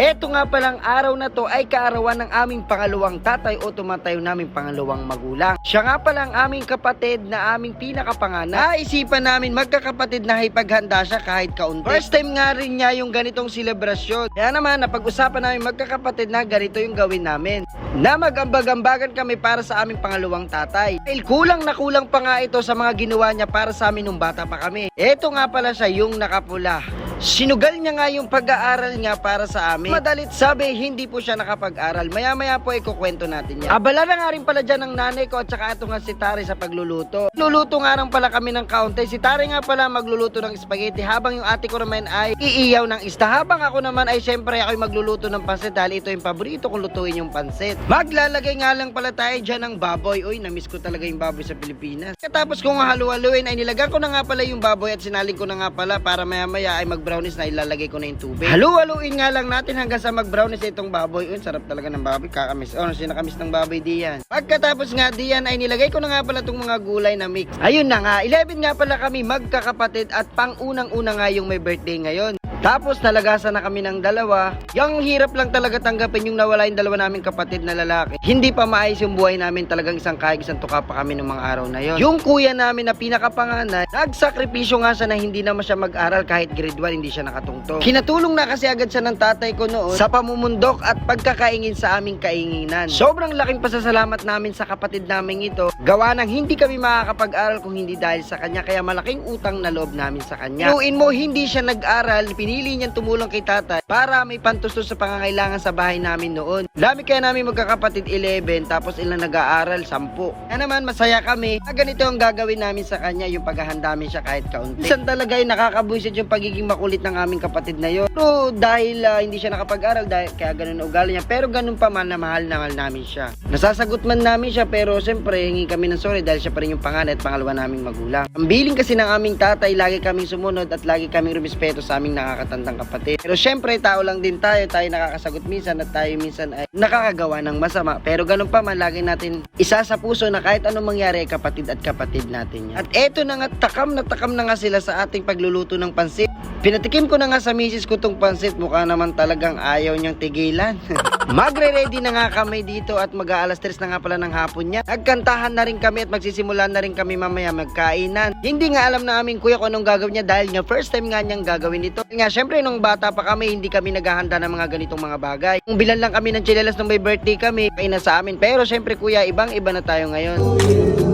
Eto nga palang araw na to ay kaarawan ng aming pangalawang tatay o tumatayo naming pangalawang magulang. Siya nga pala ang aming kapatid na aming pinakapanganak. Naisipan namin magkakapatid na ipaghanda siya kahit kaunti. First time nga rin niya yung ganitong selebrasyon. Kaya naman napag-usapan namin magkakapatid na ganito yung gawin namin. Na magambag-ambagan kami para sa aming pangalawang tatay. Dahil kulang na kulang pa nga ito sa mga ginawa niya para sa amin nung bata pa kami. Eto nga pala siya yung nakapula. Sinugal niya nga yung pag-aaral niya para sa amin. Madalit sabi, hindi po siya nakapag-aral. Maya-maya po ikukwento natin yan. Abala na nga rin pala dyan ng nanay ko at saka ito nga si Tari sa pagluluto. Luluto nga rin pala kami ng kaunti. Si Tari nga pala magluluto ng spaghetti habang yung ate ko naman ay iiyaw ng isda. Habang ako naman ay syempre ako'y magluluto ng pansit dahil ito yung paborito kong lutuin yung pansit. Maglalagay nga lang pala tayo dyan ng baboy. Uy, namiss ko talaga yung baboy sa Pilipinas. Katapos kong halu-haluin ay nilagan ko na nga pala yung baboy at sinaling ko na nga pala para maya-maya ay mag-brownies na ilalagay ko na yung tubig. Halu-haluin nga lang natin hanggang sa mag-brownies itong baboy. Uy, sarap talaga ng baboy. Kakamis. Oh, sinakamis ng baboy diyan. Pagkatapos nga diyan ay nilagay ko na nga pala itong mga gulay na mix. Ayun na nga, 11 nga pala kami magkakapatid at pang unang-una nga yung may birthday ngayon. Tapos nalagasan na kami ng dalawa. Yung hirap lang talaga tanggapin yung nawala yung dalawa naming kapatid na lalaki. Hindi pa maayos yung buhay namin. Talagang isang kahig, isang tuka pa kami ng mga araw na yon. Yung kuya namin na pinakapanganay, nagsakripisyo nga siya na hindi naman siya mag-aral kahit grade 1, hindi siya nakatungtong. Kinatulong na kasi agad siya ng tatay ko noon sa pamumundok at pagkakaingin sa aming kainginan. Sobrang laking pasasalamat namin sa kapatid namin ito. Gawa ng hindi kami makakapag-aral kung hindi dahil sa kanya. Kaya malaking utang na loob namin sa kanya. Inuin mo, hindi siya nag-aral, pinili niyang tumulong kay tatay para may pantustos sa pangangailangan sa bahay namin noon. Dami kaya namin magkakapatid 11 tapos ilang nag-aaral 10. Kaya naman masaya kami. Na ganito ang gagawin namin sa kanya yung paghahanda namin siya kahit kaunti. Minsan talaga ay nakakabuisit yung pagiging makulit ng aming kapatid na yun. Pero dahil ah, hindi siya nakapag-aral dahil kaya ganun ang ugali niya. Pero ganun pa man na mahal na mahal namin siya. Nasasagot man namin siya pero siyempre hingi kami ng sorry dahil siya pa rin yung panganay at pangalawa naming magulang. Ang biling kasi ng aming tatay lagi kaming sumunod at lagi kaming rumispeto sa aming nakakatandang kapatid. Pero siyempre tao lang din tayo, tayo nakakasagot minsan at tayo minsan ay nakakagawa ng masama. Pero ganun pa man lagi natin isa sa puso na kahit anong mangyari kapatid at kapatid natin yan. At eto na nga takam na takam na nga sila sa ating pagluluto ng pansit. Pinatikim ko na nga sa misis ko tong pansit, mukha naman talagang ayaw niyang tigilan. Magre-ready na nga kami dito at mag-aalas 3 na nga pala ng hapon niya. Nagkantahan na rin kami at magsisimula na rin kami mamaya magkainan. Hindi nga alam na aming kuya kung anong gagawin niya dahil nga first time nga niyang gagawin ito. Nga syempre nung bata pa kami, hindi kami naghahanda ng mga ganitong mga bagay. Kung bilan lang kami ng chilelas nung may birthday kami, na sa amin. Pero syempre kuya, ibang iba na tayo ngayon.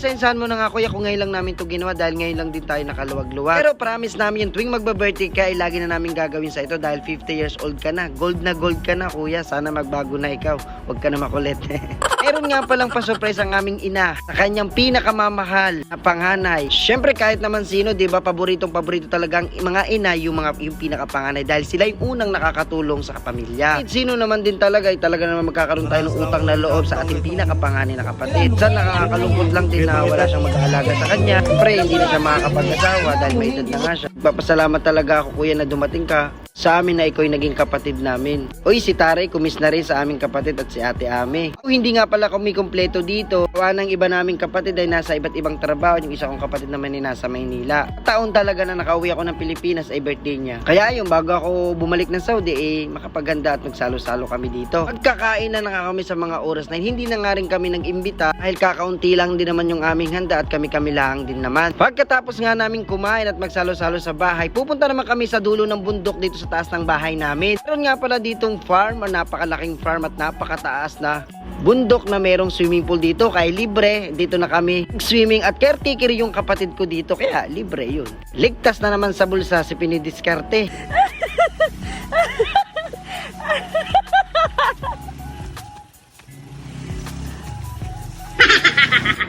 Pagpasensahan mo na nga kuya kung ngayon lang namin to ginawa dahil ngayon lang din tayo nakaluwag-luwag. Pero promise namin yung tuwing magba-birthday ka ay lagi na namin gagawin sa ito dahil 50 years old ka na. Gold na gold ka na kuya. Sana magbago na ikaw. Huwag ka na makulit. Meron nga palang pa-surprise ang aming ina sa kanyang pinakamamahal na panghanay. Siyempre kahit naman sino, 'di ba, paboritong paborito talagang mga ina yung mga yung pinakapanganay dahil sila yung unang nakakatulong sa pamilya. Kahit sino naman din talaga ay talaga naman magkakaroon tayo ng utang na loob sa ating pinakapanganay na kapatid. Sa nakakalungkot lang din na wala siyang mag-aalaga sa kanya. Siyempre hindi na siya makakapag-asawa dahil may edad na nga siya. Papasalamat talaga ako kuya na dumating ka sa amin na ikaw naging kapatid namin. Uy, si Taray kumis na rin sa aming kapatid at si Ate Ame. O, hindi nga pala kami kompleto dito. Gawa ng iba naming kapatid ay nasa iba't ibang trabaho. Yung isa kong kapatid naman ay nasa Maynila. Taon talaga na nakauwi ako ng Pilipinas ay birthday niya. Kaya yung bago ako bumalik ng Saudi, eh, makapaganda at magsalo-salo kami dito. Pagkakain na nga kami sa mga oras na hindi na nga rin kami nag-imbita dahil kakaunti lang din naman yung aming handa at kami-kami lang din naman. Pagkatapos nga namin kumain at magsalo-salo sa bahay, pupunta naman kami sa dulo ng bundok dito sa taas ng bahay namin. Meron nga pala ditong farm, napakalaking farm at napakataas na bundok na merong swimming pool dito. Kaya libre dito na kami swimming at caretaker yung kapatid ko dito kaya libre yun. Ligtas na naman sa bulsa si pinidiskarte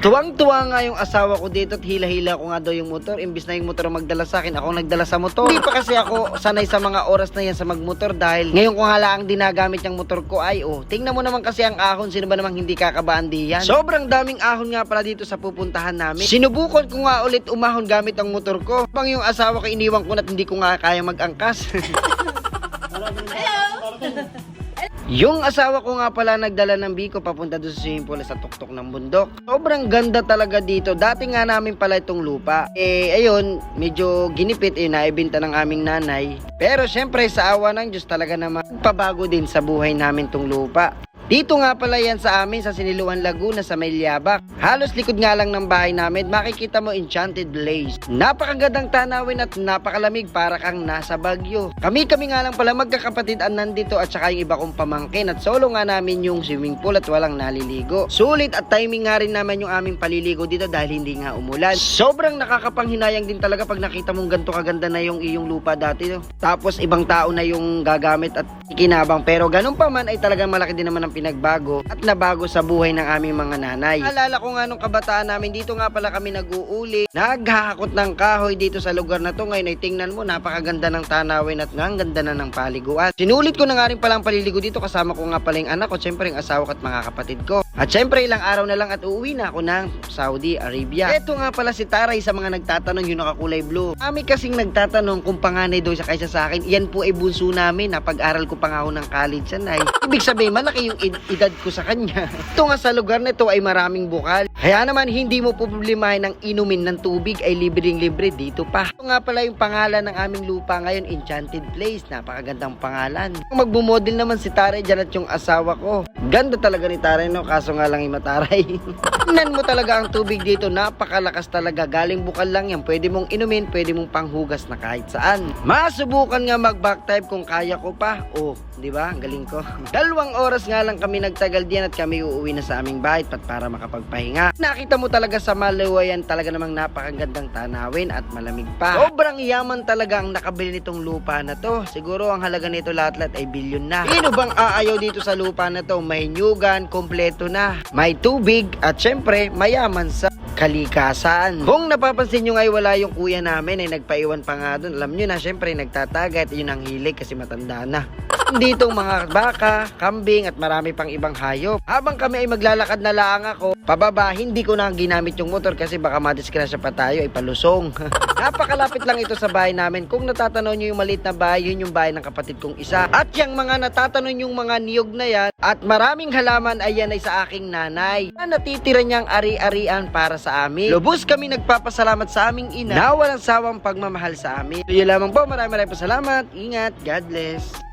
Tuwang-tuwa nga yung asawa ko dito at hila-hila ko nga daw yung motor. Imbis na yung motor ang magdala sa akin, ako ang nagdala sa motor. Hindi pa kasi ako sanay sa mga oras na yan sa magmotor dahil ngayon ko nga lang dinagamit yung motor ko ay oh. Tingnan mo naman kasi ang ahon, sino ba namang hindi kakabaan diyan? Sobrang daming ahon nga pala dito sa pupuntahan namin. Sinubukan ko nga ulit umahon gamit ang motor ko. Pang yung asawa ko iniwan ko na hindi ko nga kaya mag-angkas. Yung asawa ko nga pala nagdala ng biko papunta doon sa swimming pool sa tuktok ng bundok. Sobrang ganda talaga dito. Dati nga namin pala itong lupa. Eh, ayun, medyo ginipit eh, naibinta ng aming nanay. Pero syempre, sa awa ng Diyos talaga naman, pabago din sa buhay namin tong lupa. Dito nga pala yan sa amin sa Siniluan Laguna sa Mayliyabak. Halos likod nga lang ng bahay namin, makikita mo Enchanted Blaze. Napakagandang tanawin at napakalamig para kang nasa Bagyo. Kami-kami nga lang pala magkakapatid ang nandito at saka yung iba kong pamangkin at solo nga namin yung swimming pool at walang naliligo. Sulit at timing nga rin naman yung aming paliligo dito dahil hindi nga umulan. Sobrang nakakapanghinayang din talaga pag nakita mong ganito kaganda na yung iyong lupa dati. No? Tapos ibang tao na yung gagamit at ikinabang pero ganun pa man ay talagang malaki din naman ang pinagbago at nabago sa buhay ng aming mga nanay. Alala ko nga nung kabataan namin dito nga pala kami nag-uuli. Naghahakot ng kahoy dito sa lugar na to ngayon ay tingnan mo napakaganda ng tanawin at nga ang ganda na ng paliguan. Sinulit ko na nga rin palang paliligo dito kasama ko nga pala yung anak ko, syempre yung asawa ko at mga kapatid ko. At syempre ilang araw na lang at uuwi na ako ng Saudi Arabia. Ito nga pala si Taray sa mga nagtatanong yung nakakulay blue. Kami kasing nagtatanong kung panganay daw siya kaysa sa akin. Yan po ay bunso namin. Napag-aral ko pa nga ako ng college yan ay. Ibig sabihin malaki yung ed- edad ko sa kanya. Ito nga sa lugar na ito ay maraming bukal. Kaya naman hindi mo problemahin ng inumin ng tubig ay libreng libre dito pa. Ito nga pala yung pangalan ng aming lupa ngayon, Enchanted Place. Napakagandang pangalan. Magbumodel naman si Taray dyan at yung asawa ko. Ganda talaga ni Taray no, kaso nga lang imataray. Tingnan mo talaga ang tubig dito, napakalakas talaga. Galing bukal lang yan. Pwede mong inumin, pwede mong panghugas na kahit saan. Masubukan nga mag-back type kung kaya ko pa. Oh, di ba? Ang galing ko. Dalawang oras nga lang kami nagtagal diyan at kami uuwi na sa aming bahay para makapagpahinga. Nakita mo talaga sa Malawayan talaga namang napakagandang tanawin at malamig pa. Sobrang yaman talaga ang nakabili nitong lupa na to. Siguro ang halaga nito lahat-lahat ay bilyon na. Sino bang aayaw dito sa lupa na to? May nyugan, kompleto na. May tubig at syempre mayaman sa kalikasan. Kung napapansin nyo ay wala yung kuya namin ay nagpaiwan pa nga doon. Alam nyo na, syempre nagtataga at yun ang hilig kasi matanda na. Dito mga baka, kambing at marami pang ibang hayop. Habang kami ay maglalakad na lang ako, pababa, hindi ko na ginamit yung motor kasi baka madiskrasya pa tayo ay palusong. Napakalapit lang ito sa bahay namin. Kung natatanong nyo yung maliit na bahay, yun yung bahay ng kapatid kong isa. At yung mga natatanong yung mga niyog na yan, at maraming halaman ay yan ay sa aking nanay. Na natitira niyang ari-arian para sa amin. Lubos kami nagpapasalamat sa aming ina na walang sawang pagmamahal sa amin. So yun lamang po, maraming maraming salamat. Ingat, God bless.